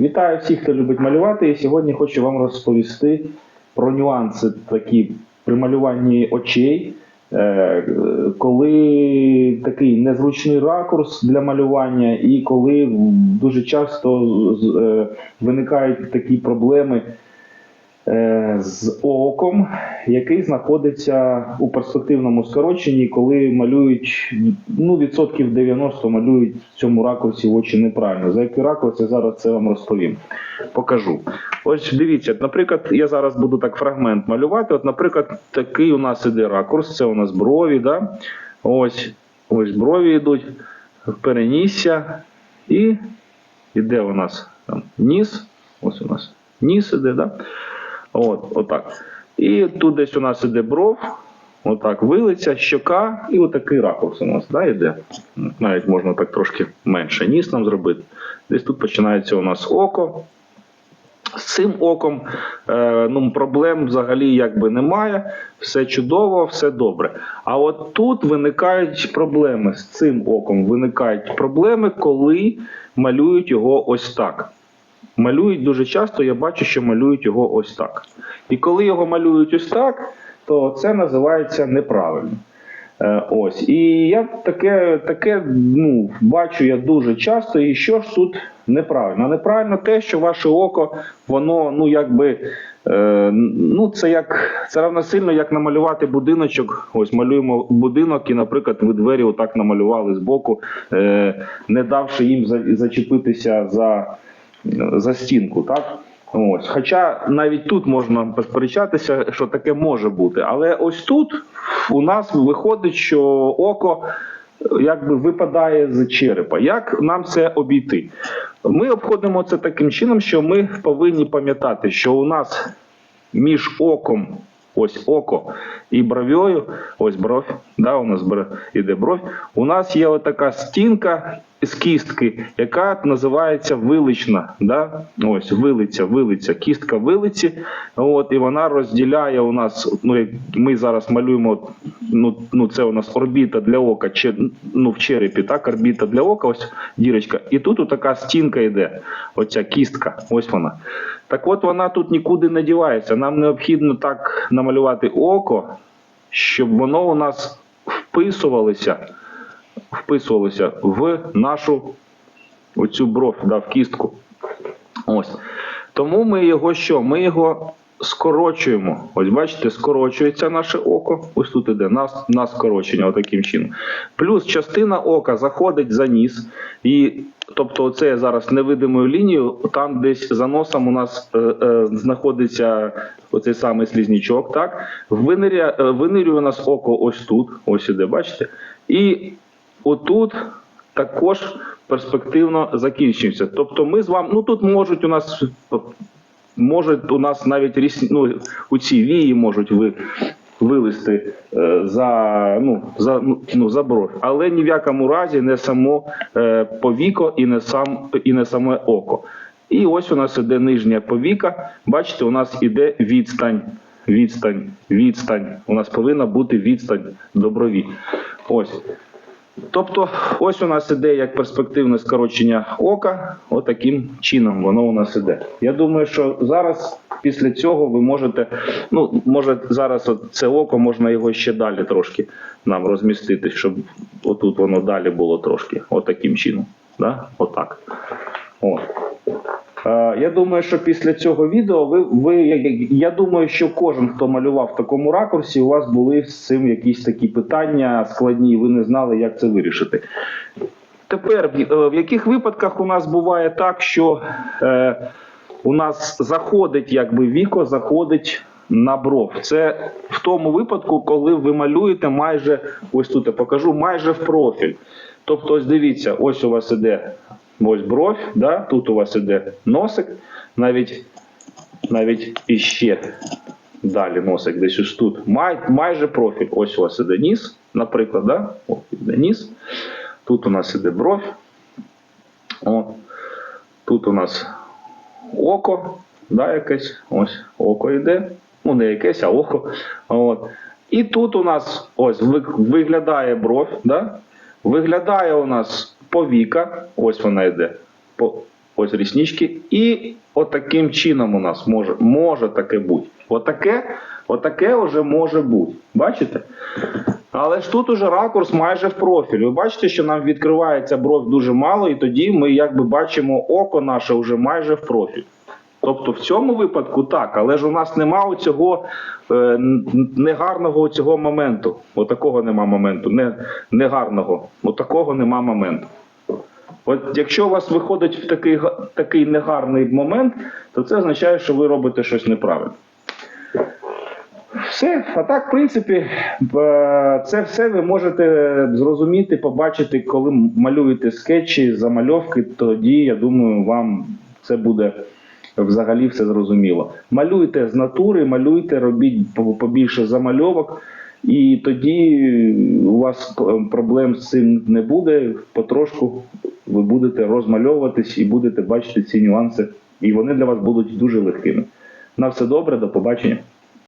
Вітаю всіх, хто любить малювати. І сьогодні хочу вам розповісти про нюанси такі при малюванні очей, е, коли такий незручний ракурс для малювання, і коли дуже часто е, виникають такі проблеми з оком, який знаходиться у перспективному скороченні, коли малюють ну, відсотків 90 малюють в цьому ракурсі в очі неправильно. За який ракурс я зараз це вам розповім. Покажу. Ось дивіться, наприклад, я зараз буду так фрагмент малювати. От, наприклад, такий у нас іде ракурс, це у нас брові, да? ось, ось брові йдуть, перенісся і іде у нас там ніс. Ось у нас ніс іде, да? От, отак. І тут десь у нас іде бров, отак вилиця, щока, і отакий ракурс у нас да, йде. Навіть можна так трошки менше ніс нам зробити. Десь тут починається у нас око. З цим оком е, ну, проблем взагалі якби немає, все чудово, все добре. А от тут виникають проблеми з цим оком. Виникають проблеми, коли малюють його ось так. Малюють дуже часто, я бачу, що малюють його ось так. І коли його малюють ось так, то це називається неправильно. Е, Ось. І я таке, таке ну, бачу я дуже часто. І що ж тут неправильно? Неправильно те, що ваше око, воно, ну якби. Е, ну, це як це равносильно, як намалювати будиночок. Ось малюємо будинок, і, наприклад, ви двері отак намалювали збоку, е, не давши їм зачепитися за, за стінку. Так? Ось. Хоча навіть тут можна посперечатися, що таке може бути. Але ось тут у нас виходить, що око якби випадає з черепа. Як нам це обійти? Ми обходимо це таким чином, що ми повинні пам'ятати, що у нас між оком, ось око і бров'ю, ось бров, да, у нас іде бров. У нас є отака стінка з кістки, яка називається вилична. Да? Ось вилиця, вилиця, кістка вилиці. От, і вона розділяє у нас, ну як ми зараз малюємо, ну, ну це у нас орбіта для ока, че, ну в черепі, так, орбіта для ока, ось дірочка. І тут така стінка йде, оця кістка, ось вона. Так от вона тут нікуди не дівається. Нам необхідно так намалювати око, щоб воно у нас вписувалося, вписувалося в нашу оцю бров, да, в кістку. Ось. Тому ми його що? Ми його скорочуємо. Ось бачите, скорочується наше око. Ось тут іде на, на скорочення, отаким чином. Плюс частина ока заходить за ніс. І, тобто, оце я зараз невидимою лінією, там десь за носом у нас е, е, знаходиться оцей самий слізнічок. Так? Виниря, е, винирює у нас око ось тут, ось іде, бачите? І отут також перспективно закінчується. Тобто ми з вами, ну тут можуть у нас можуть у нас навіть рісні, ну, у ці вії можуть ви, вилізти е, за, ну, за, ну, за бровь, але ні в якому разі не само е, повіко і не, сам, і не саме око. І ось у нас іде нижня повіка. Бачите, у нас іде відстань. Відстань, відстань. У нас повинна бути відстань до брові. Ось. Тобто, ось у нас іде як перспективне скорочення ока, отаким чином воно у нас іде. Я думаю, що зараз після цього ви можете, ну може зараз от це око можна його ще далі трошки нам розмістити, щоб отут воно далі було трошки, отаким чином. Да? Отак. О. Е, Я думаю, що після цього відео ви, ви я- думаю, що кожен, хто малював в такому ракурсі, у вас були з цим якісь такі питання складні, і ви не знали, як це вирішити. Тепер, в- е, яких випадках у нас буває так, що е, у нас заходить, якби віко заходить на бров. Це в тому випадку, коли ви малюєте майже, ось тут я покажу, майже в профіль. Тобто, ось дивіться, ось у вас іде ось бровь, да? тут у вас іде носик, навіть, навіть іще далі носик, десь ось тут. Май, майже профіль. Ось у вас іде ніс, наприклад, да? О, іде ніс. Тут у нас іде бровь. О, тут у нас око, да, якесь, ось око йде. Ну, не якесь, а око. От. І тут у нас ось виглядає бров, да? виглядає у нас повіка, ось вона йде. По, ось ріснички. І отаким чином у нас може, може таке бути. Отаке, отаке вже може бути. Бачите? Але ж тут уже ракурс майже в профіль. Ви бачите, що нам відкривається бров дуже мало, і тоді ми якби бачимо око наше вже майже в профіль. Тобто в цьому випадку так, але ж у нас нема цього е, негарного цього моменту. Отакого нема моменту, не, негарного. Отакого нема моменту. От якщо у вас виходить в такий, такий негарний момент, то це означає, що ви робите щось неправильно. Все, а так, в принципі, е, це все ви можете зрозуміти, побачити, коли малюєте скетчі, замальовки, тоді, я думаю, вам це буде взагалі все зрозуміло. Малюйте з натури, малюйте, робіть побільше замальовок, і тоді у вас проблем з цим не буде. Потрошку ви будете розмальовуватись і будете бачити ці нюанси, і вони для вас будуть дуже легкими. На все добре, до побачення.